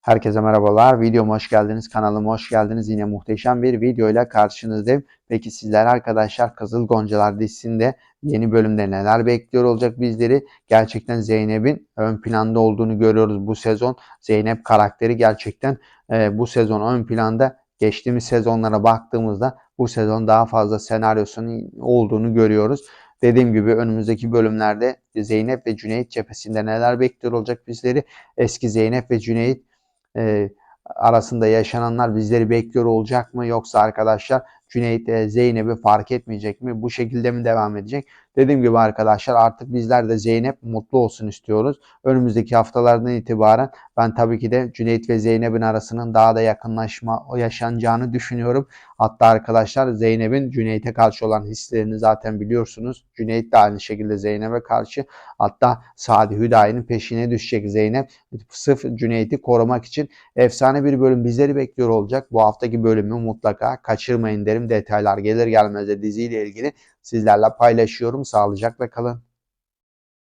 Herkese merhabalar. Videoma hoş geldiniz. Kanalıma hoş geldiniz. Yine muhteşem bir videoyla karşınızdayım. Peki sizler arkadaşlar Kızıl Goncalar dizisinde yeni bölümde neler bekliyor olacak bizleri? Gerçekten Zeynep'in ön planda olduğunu görüyoruz bu sezon. Zeynep karakteri gerçekten e, bu sezon ön planda. Geçtiğimiz sezonlara baktığımızda bu sezon daha fazla senaryosunun olduğunu görüyoruz. Dediğim gibi önümüzdeki bölümlerde Zeynep ve Cüneyt cephesinde neler bekliyor olacak bizleri? Eski Zeynep ve Cüneyt e, arasında yaşananlar bizleri bekliyor olacak mı? Yoksa arkadaşlar Cüneyt e, Zeynep'i fark etmeyecek mi? Bu şekilde mi devam edecek? Dediğim gibi arkadaşlar artık bizler de Zeynep mutlu olsun istiyoruz. Önümüzdeki haftalardan itibaren ben tabii ki de Cüneyt ve Zeynep'in arasının daha da yakınlaşma yaşanacağını düşünüyorum. Hatta arkadaşlar Zeynep'in Cüneyt'e karşı olan hislerini zaten biliyorsunuz. Cüneyt de aynı şekilde Zeynep'e karşı. Hatta Sadi Hüdayi'nin peşine düşecek Zeynep. Sırf Cüneyt'i korumak için efsane bir bölüm bizleri bekliyor olacak. Bu haftaki bölümü mutlaka kaçırmayın derim. Detaylar gelir gelmez de diziyle ilgili sizlerle paylaşıyorum. Sağlıcakla kalın.